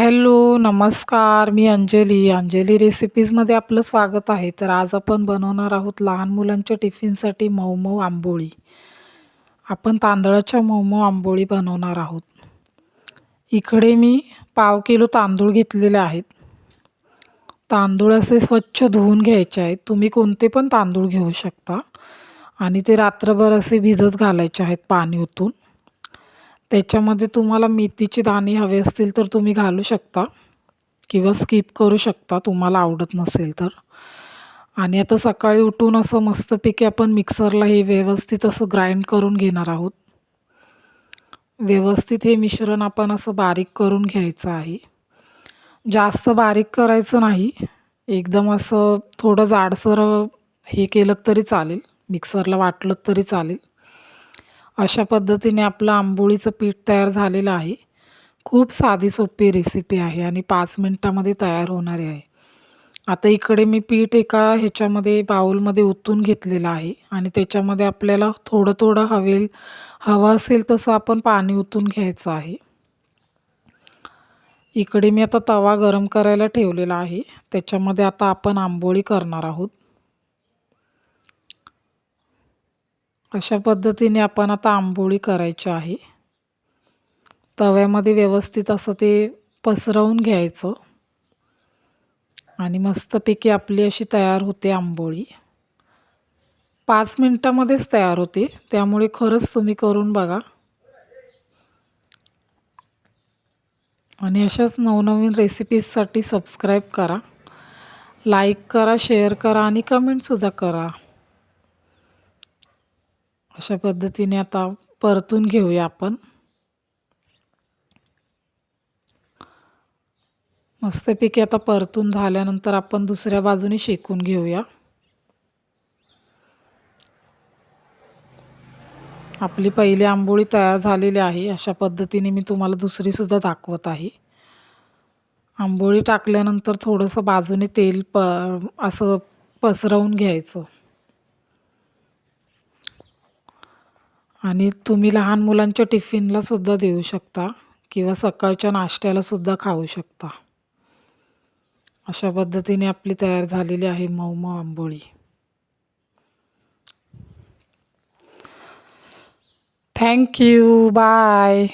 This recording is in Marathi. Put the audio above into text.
हॅलो नमस्कार मी अंजली. अंजली रेसिपीजमध्ये आपलं स्वागत आहे. तर आज आपण बनवणार आहोत लहान मुलांच्या टिफिनसाठी मऊ मऊ आंबोळी. आपण तांदळाच्या मऊमऊ मऊ आंबोळी बनवणार आहोत. इकडे मी पाव किलो तांदूळ घेतलेले आहेत. तांदूळ असे स्वच्छ धुवून घ्यायचे आहेत. तुम्ही कोणते पण तांदूळ घेऊ शकता. आणि ते रात्रभर असे भिजत घालायचे आहेत पाणी ओतून. त्याच्यामध्ये तुम्हाला मेथीची दाणे हवे असतील तर तुम्ही घालू शकता किंवा स्किप करू शकता तुम्हाला आवडत नसेल तर. आणि आता सकाळी उठून असं मस्तपैकी आपण मिक्सरला हे व्यवस्थित असं ग्राइंड करून घेणार आहोत. व्यवस्थित हे मिश्रण आपण असं बारीक करून घ्यायचं आहे. जास्त बारीक करायचं नाही. एकदम असं थोडं जाडसर हे केलं तरी चालेल. मिक्सरला वाटलं तरी चालेल. अशा पद्धतीने आपलं आंबोळीचं पीठ तयार झालेलं आहे. खूप साधी सोपी रेसिपी आहे आणि पाच मिनटामध्ये तयार होणारी आहे. आता इकडे मी पीठ एका ह्याच्यामध्ये बाऊलमध्ये ओतून घेतलेलं आहे आणि त्याच्यामध्ये आपल्याला थोडं थोडं हवेल हवं असेल तसं आपण पाणी ओतून घ्यायचं आहे. इकडे मी आता तवा गरम करायला ठेवलेला आहे. त्याच्यामध्ये आता आपण आंबोळी करणार आहोत. अशा पद्धतीने आपण आता आंबोळी करायची आहे. तव्यामध्ये व्यवस्थित असं ते पसरवून घ्यायचं. आणि मस्तपैकी आपली अशी तयार होते आंबोळी. पाच मिनटामध्येच तयार होते. त्यामुळे खरंच तुम्ही करून बघा. आणि अशाच नवनवीन रेसिपीजसाठी सबस्क्राईब करा. लाईक करा शेअर करा आणि कमेंटसुद्धा करा. अशा पद्धतीने आता परतून घेऊया आपण. मस्तपैकी आता परतून झाल्यानंतर आपण दुसऱ्या बाजूने शेकून घेऊया. आपली पहिली आंबोळी तयार झालेली आहे. अशा पद्धतीने मी तुम्हाला दुसरीसुद्धा दाखवत आहे. आंबोळी टाकल्यानंतर थोडंसं बाजूने तेल प असं पसरवून घ्यायचं. आणि तुम्ही लहान मुलांच्या टिफिनलासुद्धा देऊ शकता किंवा सकाळच्या नाश्त्याला सुद्धा खाऊ शकता. अशा पद्धतीने आपली तयार झालेली आहे मऊ मऊ आंबोळी थँक्यू बाय